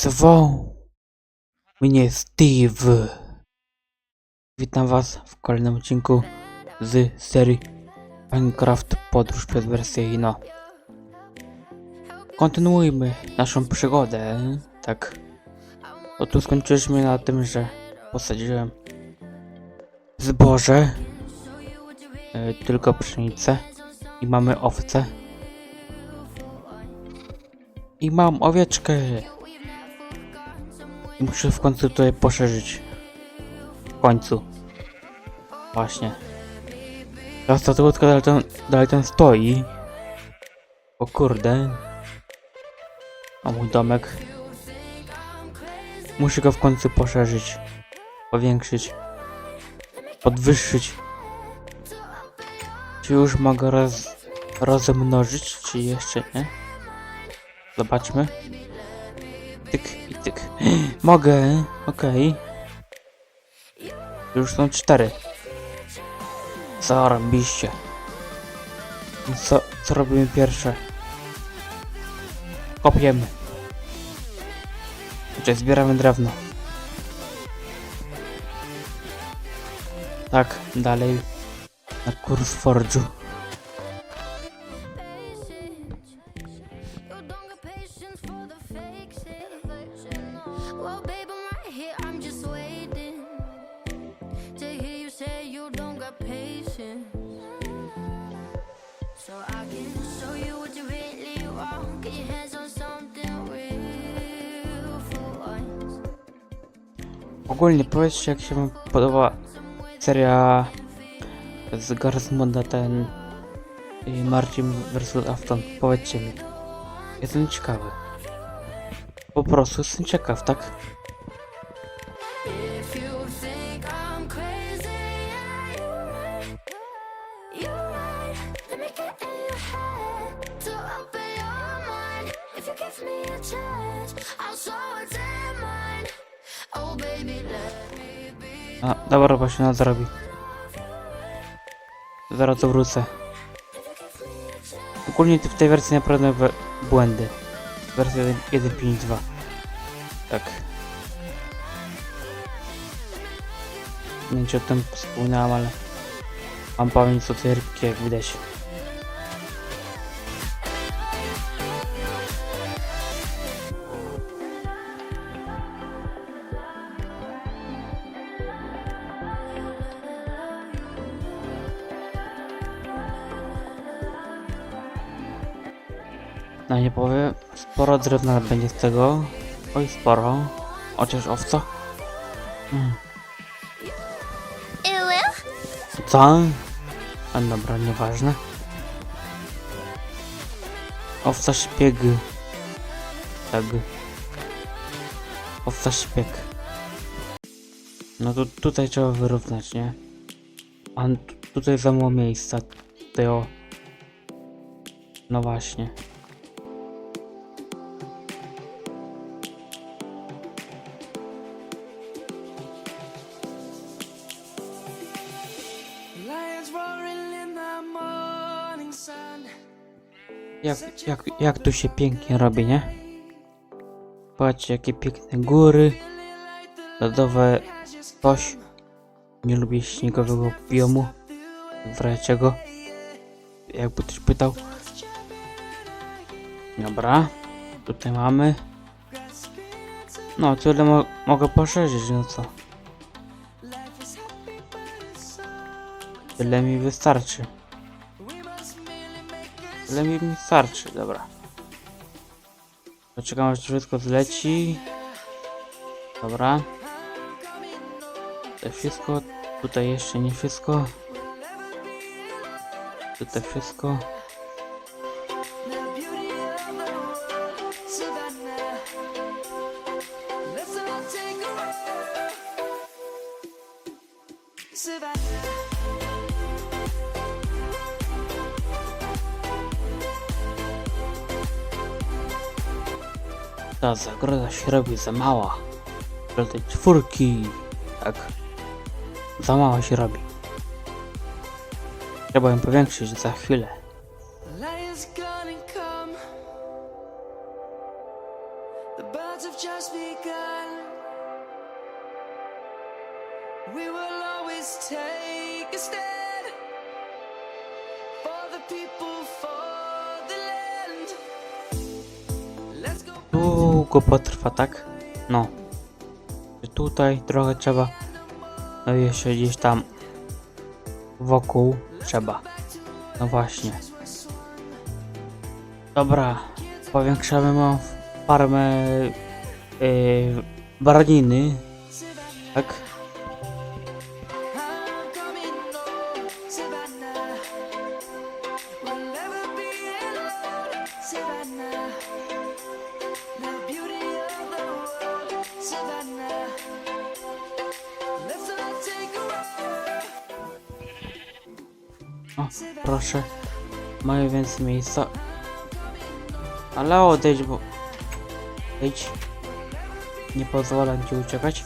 Zwą mnie Steve. Witam Was w kolejnym odcinku z serii Minecraft Podróż Ino. Kontynuujmy naszą przygodę. Tak. Oto skończyliśmy na tym, że posadziłem zboże, e, tylko pszenicę i mamy owce. I mam owieczkę. Muszę w końcu tutaj poszerzyć. W końcu. Właśnie. Ta statuetka dalej tam, dalej tam stoi. O kurde. A mój domek. Muszę go w końcu poszerzyć. Powiększyć. Podwyższyć. Czy już mogę roz, rozmnożyć, czy jeszcze nie? Zobaczmy. Tyk i tyk. Mogę, okej. Już są cztery. Zarobiście. Co, co robimy pierwsze? Kopiemy. Znaczy zbieramy drewno. Tak, dalej. Na kurs Forge'u. Ogólnie powiedzcie jak się wam podoba seria z Garsmonda ten i Marcin vs Afton. Powiedzcie mi. Jestem ciekawy. Po prostu jestem ciekaw, tak? A dobra, bo się nadrobi. Zaraz to wrócę. Ogólnie w tej wersji naprawdę błędy. Wersja 1.5.2. Tak. Nie wiem czy o tym wspominałem, ale mam pamięć co tej jak widać. No nie powiem, sporo drewna będzie z tego. Oj, sporo. Chociaż owca. Mm. Co? A dobra, nieważne. Owca szpieg. Tak. Owca szpieg. No to tutaj trzeba wyrównać, nie? A tu, tutaj za mało miejsca. Tutaj o. No właśnie. Jak, jak, jak tu się pięknie robi, nie? Patrzcie, jakie piękne góry. Lodowe coś. Nie lubię śniegowego biomu. W razie czego. Jakby ktoś pytał. Dobra. Tutaj mamy. No, tyle mo mogę poszerzyć, no co? Tyle mi wystarczy. Tyle mi wystarczy, dobra. Poczekam aż wszystko zleci. Dobra. Tutaj wszystko. Tutaj jeszcze nie wszystko. Tutaj wszystko. Ta zagroda się robi za mała. Dla tej czwórki. Tak. Za mała się robi. Trzeba ją powiększyć za chwilę. We will always take a stand for the people, for Długo potrwa, tak? No. Tutaj trochę trzeba. No jeszcze gdzieś tam wokół trzeba. No właśnie. Dobra. Powiększamy moją farmę yy, baraniny. Tak? Savannah. O, proszę. Mają więcej miejsca. Ale odejdź, bo... Odejdź. Nie pozwalam ci uciekać.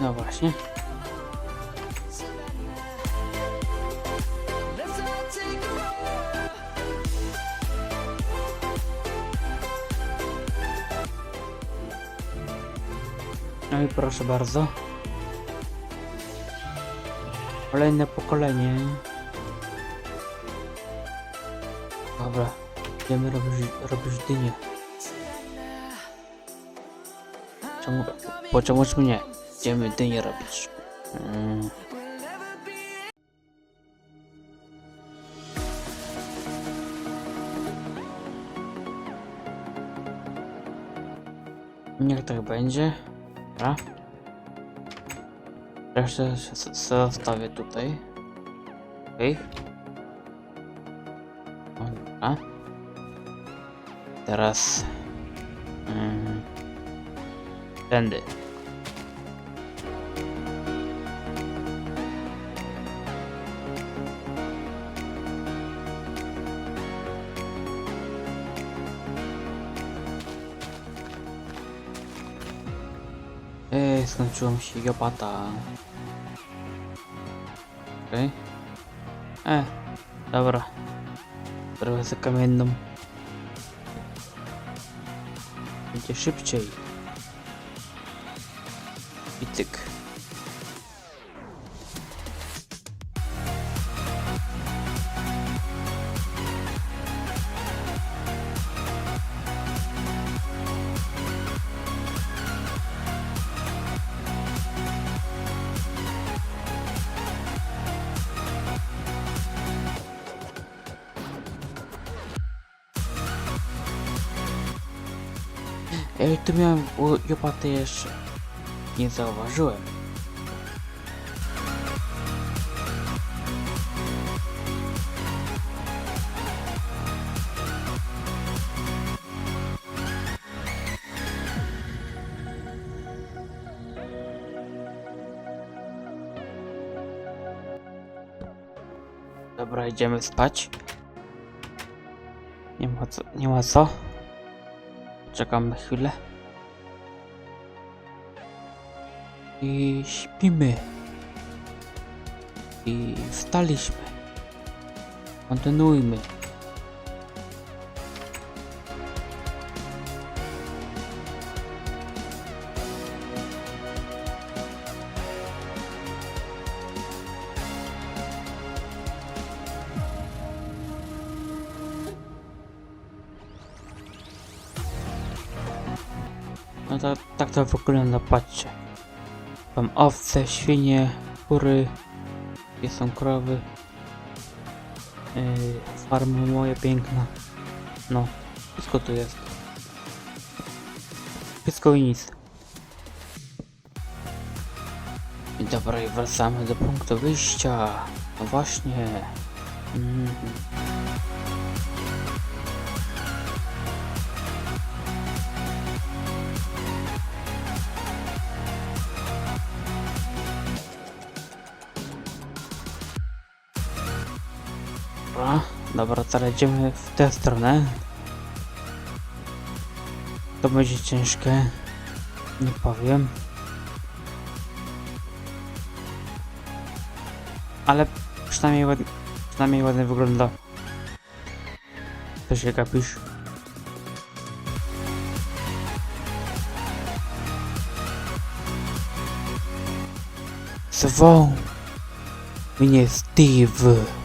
No właśnie. I proszę bardzo. Kolejne pokolenie. Dobra. Idziemy robić, robić dynię. Czemu, po czemuż mnie? Idziemy dynię robić. Mm. Niech tak będzie. Dobra. Resztę zostawię tutaj. Okej. O, Dobra. Teraz... Mm, tędy. Mi się jopata. Okej. E, dobra. Trochę za kamienną. Będzie szybciej. Ej, tu miałem u jopaty jeszcze. Nie zauważyłem. Dobra, idziemy spać. Nie ma co, nie ma co. Czekamy chwilę. I śpimy. I wstaliśmy. Kontynuujmy. Tak to wygląda, patrzcie. Mam owce, świnie, kury, gdzie są krowy. Yy, farma moja piękna. No, wszystko tu jest. Wszystko i nic. I dobra, i wracamy do punktu wyjścia. No właśnie. Mhm. Dobra, dobra, teraz idziemy w tę stronę. To będzie ciężkie. Nie powiem. Ale przynajmniej ładnie, przynajmniej ładnie wygląda. To się gapisz. Zwą mnie Steve.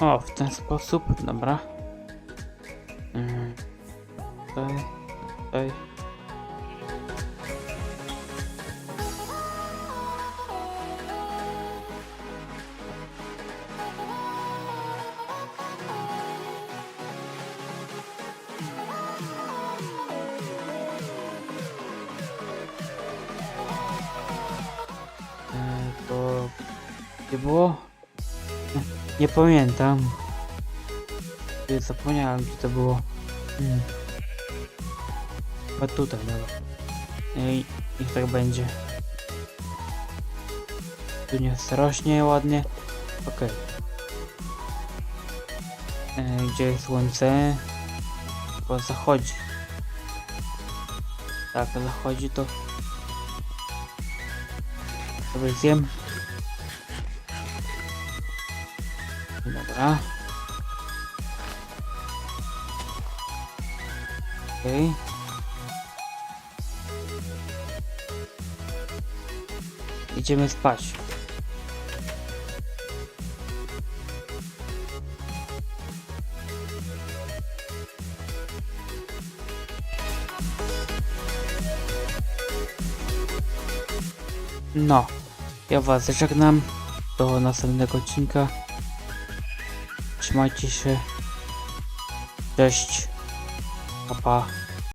O, w ten sposób, dobra. Mm, Tutaj, tutaj. E, To gdzie było? Nie pamiętam. Zapomniałem gdzie to było. Hmm. Chyba tutaj, dobra. I niech tak będzie. Tu nie rośnie ładnie. Okej. E, Gdzie jest słońce? Chyba zachodzi. Tak, zachodzi to. Sobie zjem. Dobra. Okej. Idziemy spać. No, ja was żegnam. Do następnego odcinka. Trzymajcie się. Cześć. Pa, pa.